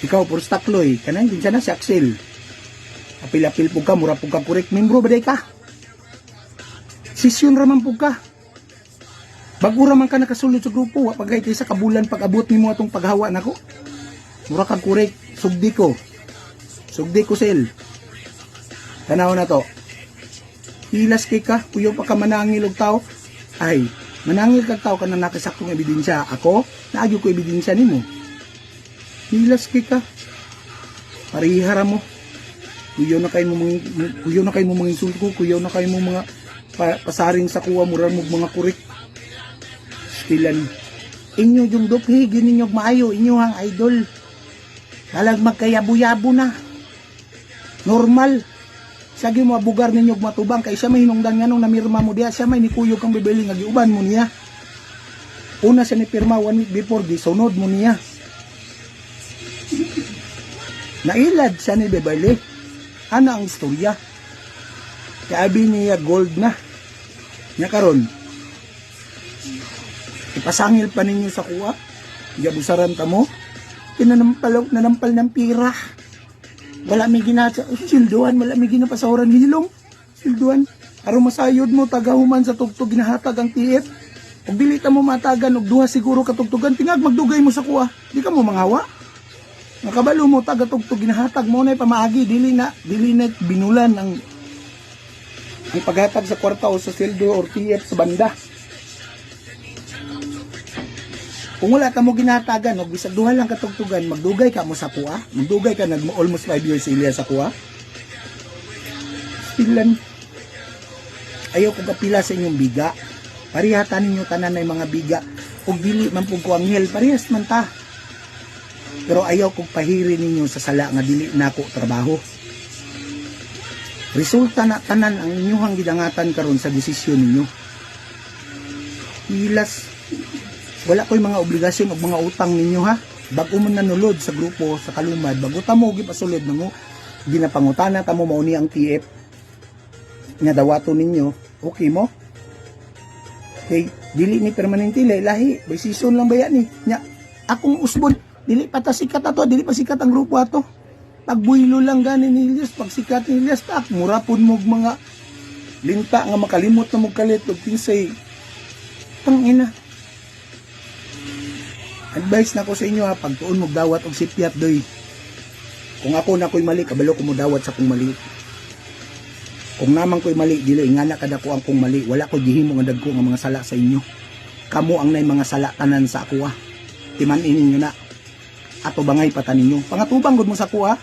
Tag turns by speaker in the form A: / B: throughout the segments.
A: Ikaw, puro takloy. Kanang din na si Axel. Apil-apil po ka, mura po ka, correct. Membro ba day ka? Sisyon raman po ka. Bago raman ka nakasulod sa grupo, wa pagay sa kabulan pag-abot nimo atong paghawa nako. Mura ka correct, sugdi ko. Sugdi ko sel. Tanaw na to. Hilas kay ka, kuyo pa ka manangil og tao. Ay, manangil kag tao ka na nakasaktong ebidensya. Ako, naagyo ko ebidensya nimo. Hilas kay ka. Parihara mo. Kuyo na kay mo mga kuyo na kay mo mga insulto kuyo na kay mo mga pa, pasaring sa kuwa mura mo mga kurik. Stilan. Inyo yung dukhi, gininyo maayo, inyo hang idol. Talag magkayabo-yabo na. Normal. Sagi mo abugar ninyo matubang kay siya may hinungdan nga nung namirma mo diya siya may nikuyog kang bibili nga giuban mo niya. Una siya ni pirma one week before di sunod mo niya. Nailad siya ni Beverly. Ano ang istorya? Kaya niya gold na. Nya karon. Ipasangil pa ninyo sa kuha. Gabusaran ta mo. Pinanampal nanampal ng pira. Wala may ginasa. Silduan, wala may ginapasahuran hilong. Silduan. Aron masayod mo tagahuman sa tugtog ginahatag ang tiip. Ug dili ta mo matagan og duha siguro katugtugan tingag magdugay mo sa kuha. Di ka mo manghawa. Nakabalo mo taga tugtog ginahatag mo na pamaagi dili na dili na binulan ang ang paghatag sa kwarta o sa sweldo or TF sa banda. Kung wala ka mo ginatagan, o bisag duha lang katugtugan, magdugay ka mo sa kuha, magdugay ka nag almost 5 years iliya sa kuha. Stilan. Ayaw ko kapila sa inyong biga. Parihatan ninyo tanan na mga biga. Kung dili man po ko anghel, parehas man ta. Pero ayaw kong pahiri ninyo sa sala nga dili nako trabaho. Resulta na tanan ang inyong gidangatan karon sa desisyon ninyo. Hilas. Wala ko'y mga obligasyon o mga utang ninyo ha. Bago mo nanulod sa grupo sa kalumad, bago ta mo gipasulod na mo, ginapangutana ta mo mauni ang TF nga dawato ninyo, okay mo? Okay, dili ni permanente lahi, by season lang ba yan ni? Nya, akong usbon, dili pa ta sikat ato, dili pa sikat ang grupo ato. Pagbuylo lang gani ni Elias, pag sikat ni Elias, tak, murapon mo og mga linta nga makalimot na mo kalit og kinsay. Tang ina. Advice na ko sa inyo ha, pagtuon mo dawat og sipyat doy. Kung ako na ko'y mali, kabalo ko mo dawat sa kong mali. Kung naman ko'y mali, dili ingana kada ko ang kong mali. Wala ko gihimo nga dagko nga mga sala sa inyo. Kamo ang nay mga sala tanan sa ako ha. Timanin ninyo na. Ato bangay pata ninyo. Pangatubang gud mo sa kuha.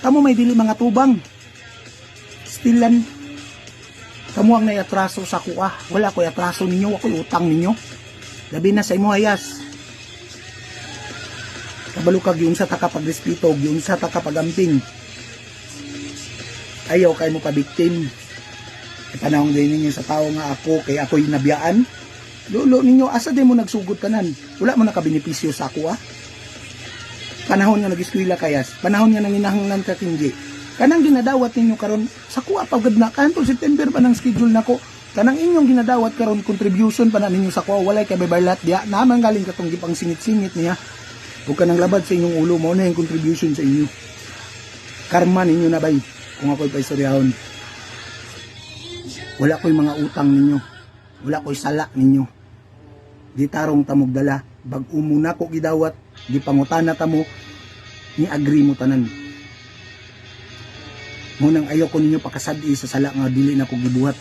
A: Kamo may dili mga tubang. Stilan. Kamo ang nay atraso sa kuha. Wala ko'y atraso ninyo, wako'y utang ninyo. Labi na sa imo hayas. Kabalo kag yun sa takapagrespeto, yun sa takapagamping. Ayaw kay mo pabiktim. Ipanahon din ninyo sa tao nga ako, kay ako'y nabiyaan. Lulo ninyo, asa din mo nagsugod kanan? Wala mo nakabenepisyo sa ako ah. Panahon nga nag-eskwela kayas, panahon nga nanginahanglan ka kindi. Kanang ginadawat ninyo karon sa kuha pagod na kanto September pa ng schedule nako. Kanang inyong ginadawat karon contribution pa na ninyo sa kuha walay kay baybarlat diya naman galing katong gipang singit-singit niya. Huwag ka nang labad sa inyong ulo mo na yung contribution sa inyo. Karma ninyo na bay kung ako'y paistoryahon. Wala ko'y mga utang ninyo. Wala ko'y sala ninyo. Di tarong tamog dala. Bag umuna ko gidawat, di pangutana tamo, ni agree mo tanan. Ngunang ayaw ko ninyo pakasadi sa sala nga dili na ko gibuhat.